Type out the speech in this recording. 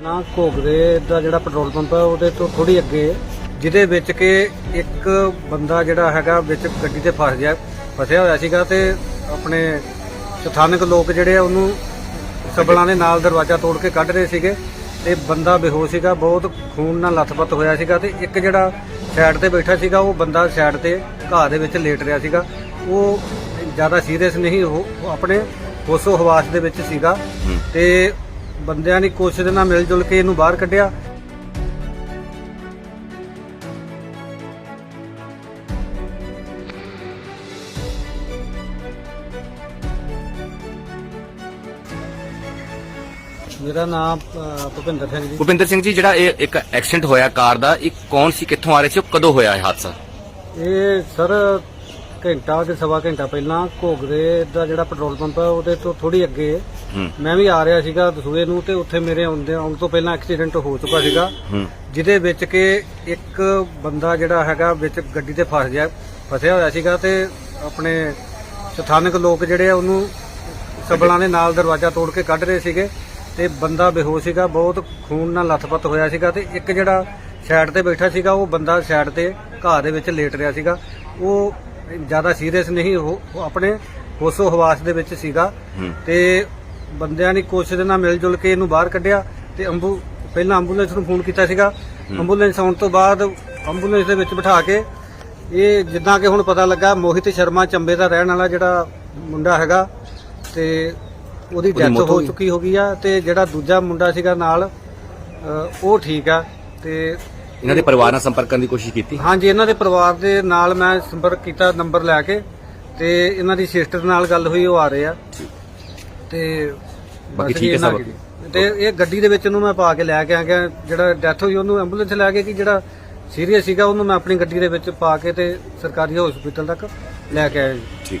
ਨਾ ਘੋਗਰੇ ਦਾ ਜਿਹੜਾ petrol pump ਹੈ ਉਹਦੇ ਤੋਂ ਥੋੜੀ ਅੱਗੇ ਜਿਹਦੇ ਵਿੱਚ ਕਿ ਇੱਕ ਬੰਦਾ ਜਿਹੜਾ ਹੈਗਾ ਵਿੱਚ ਗੱਡੀ ਤੇ ਫਸ ਗਿਆ ਫਸਿਆ ਹੋਇਆ ਸੀਗਾ ਤੇ ਆਪਣੇ ਸਥਾਨਕ ਲੋਕ ਜਿਹੜੇ ਆ ਉਹਨੂੰ ਸਬਲਾਂ ਦੇ ਨਾਲ ਦਰਵਾਜ਼ਾ ਤੋੜ ਕੇ ਕੱਢ ਰਹੇ ਸੀਗੇ ਤੇ ਬੰਦਾ ਬੇਹੋਸ਼ ਸੀਗਾ ਬਹੁਤ ਖੂਨ ਨਾਲ ਲੱਥਪੱਥ ਹੋਇਆ ਸੀਗਾ ਤੇ ਇੱਕ ਜਿਹੜਾ ਸਾਈਡ ਤੇ ਬੈਠਾ ਸੀਗਾ ਉਹ ਬੰਦਾ ਸਾਈਡ ਤੇ ਘਾਹ ਦੇ ਵਿੱਚ ਲੇਟ ਰਿਹਾ ਸੀਗਾ। ਉਹ ਜ਼ਿਆਦਾ ਸੀਰੀਅਸ ਨਹੀਂ ਉਹ ਆਪਣੇ ਹੋਸੋ ਹਵਾਸ ਦੇ ਵਿੱਚ ਸੀਗਾ ਤੇ ਬੰਦਿਆਂ ਨੇ ਕੋਸ਼ਿਸ਼ ਦੇ ਨਾਲ ਮਿਲ ਜੁਲ ਕੇ ਇਹਨੂੰ ਬਾਹਰ ਕੱਢਿਆ। ਮੇਰਾ ਨਾਮ ਅ, ਭੁਪਿੰਦਰ ਸਿੰਘ ਜੀ। ਭੁਪਿੰਦਰ ਸਿੰਘ ਜੀ ਜਿਹੜਾ ਇਹ ਇੱਕ ਐਕਸੀਡੈਂਟ ਹੋਇਆ ਕਾਰ ਦਾ ਇਹ ਕੌਣ ਸੀ ਕਿੱਥੋਂ ਆ ਰਹੇ ਸੀ ਉਹ ਕਦੋਂ ਹੋਇਆ ਇਹ ਹਾਦਸਾ? ਇਹ ਸਰ ਘੰਟਾ ਤੇ ਸਵਾ ਘੰਟਾ ਪਹਿਲਾਂ ਘੋਗਰੇ ਦਾ ਜਿਹੜਾ ਪੈਟਰੋਲ ਪੰਪ ਹੈ ਉਹਦੇ ਤੋਂ ਥੋੜੀ ਅੱਗੇ ਹੂੰ। ਮੈਂ ਵੀ ਆ ਰਿਹਾ ਸੀਗਾ ਦਸੂਏ ਨੂੰ ਤੇ ਉੱਥੇ ਮੇਰੇ ਆਉਂਦੇ ਆਉਣ ਤੋਂ ਪਹਿਲਾਂ ਐਕਸੀਡੈਂਟ ਹੋ ਚੁੱਕਾ ਸੀਗਾ। ਹੂੰ। ਜਿਹਦੇ ਵਿੱਚ ਕਿ ਇੱਕ ਬੰਦਾ ਜਿਹੜਾ ਹੈਗਾ ਵਿੱਚ ਗੱਡੀ ਤੇ ਫਸ ਗਿਆ ਫਸਿਆ ਹੋਇਆ ਸੀਗਾ ਤੇ ਆਪਣੇ ਸਥਾਨਕ ਲੋਕ ਜਿਹੜੇ ਆ ਉਹਨੂੰ ਸਬਲਾਂ ਦੇ ਨਾਲ ਦਰਵਾਜ਼ਾ ਤੋੜ ਕੇ ਕੱਢ ਰਹੇ ਸੀਗੇ ਤੇ ਬੰਦਾ ਬੇਹੋਸ਼ ਸੀਗਾ ਬਹੁਤ ਖੂਨ ਨਾਲ ਲੱਥਪੱਥ ਹੋਇਆ ਸੀਗਾ ਤੇ ਇੱਕ ਜਿਹੜਾ ਸਾਈਡ ਤੇ ਬੈਠਾ ਸੀਗਾ ਉਹ ਬੰਦਾ ਸਾਈਡ ਤੇ ਘਾਹ ਦੇ ਵਿੱਚ ਲੇਟ ਰਿਹਾ ਸੀਗਾ। ਉਹ ਜ਼ਿਆਦਾ ਸੀਰੀਅਸ ਨਹੀਂ ਉਹ ਉਹ ਆਪਣੇ ਹੋਸੋ ਹਵਾਸ ਦੇ ਵਿੱਚ ਸੀਗਾ। ਹੂੰ। ਤੇ ਬੰਦਿਆਂ ਨੇ ਕੋਸ਼ਿਸ਼ ਦੇ ਨਾਲ ਮਿਲ ਜੁਲ ਕੇ ਇਹਨੂੰ ਬਾਹਰ ਕੱਢਿਆ ਤੇ ਅੰਬੂ ਪਹਿਲਾਂ ਐਂਬੂਲੈਂਸ ਨੂੰ ਫੋਨ ਕੀਤਾ ਸੀਗਾ। ਐਂਬੂਲੈਂਸ ਆਉਣ ਤੋਂ ਬਾਅਦ ਐਂਬੂਲੈਂਸ ਦੇ ਵਿੱਚ ਬਿਠਾ ਕੇ ਇਹ ਜਿੱਦਾਂ ਕਿ ਹੁਣ ਪਤਾ ਲੱਗਾ ਮੋਹਿਤ ਸ਼ਰਮਾ ਚੰਬੇ ਦਾ ਰਹਿਣ ਵਾਲਾ ਜਿਹੜਾ ਮੁੰਡਾ ਹੈਗਾ ਤੇ ਉਹਦੀ ਉਹਦੀ ਡੈਥ ਮੌਤ ਹੋ ਹੋ ਗਈ? ਚੁੱਕੀ ਹੋ ਗਈ ਆ ਤੇ ਜਿਹੜਾ ਦੂਜਾ ਮੁੰਡਾ ਸੀਗਾ ਨਾਲ ਅ, ਉਹ ਠੀਕ ਆ ਤੇ ਇਹਨਾਂ ਦੇ ਪਰਿਵਾਰ ਨਾਲ ਸੰਪਰਕ ਕਰਨ ਦੀ ਕੋਸ਼ਿਸ਼ ਕੀਤੀ? ਹਾਂਜੀ ਇਹਨਾਂ ਦੇ ਪਰਿਵਾਰ ਦੇ ਨਾਲ ਮੈਂ ਸੰਪਰਕ ਕੀਤਾ ਨੰਬਰ ਲੈ ਕੇ ਤੇ ਇਹਨਾਂ ਦੀ ਸਿਸਟਰ ਨਾਲ ਗੱਲ ਹੋਈ ਉਹ ਆ ਰਹੇ ਆ। ਤੇ ਬਾਕੀ ਠੀਕ ਹੈ ਸਭ? ਤੇ ਇਹ ਗੱਡੀ ਦੇ ਵਿੱਚ ਇਹਨੂੰ ਮੈਂ ਪਾ ਕੇ ਲੈ ਕੇ ਆ ਗਿਆ ਜਿਹੜਾ ਡੈਥ ਹੋਈ ਉਹਨੂੰ ਐਂਬੂਲੈਂਸ ਲੈ ਕੇ ਕਿ ਜਿਹੜਾ ਸੀਰੀਅਸ ਸੀਗਾ ਉਹਨੂੰ ਮੈਂ ਆਪਣੀ ਗੱਡੀ ਦੇ ਵਿੱਚ ਪਾ ਕੇ ਤੇ ਸਰਕਾਰੀ ਹਸਪੀਟਲ ਤੱਕ ਲੈ ਕੇ ਆਇਆ ਜੀ। ਠੀਕ।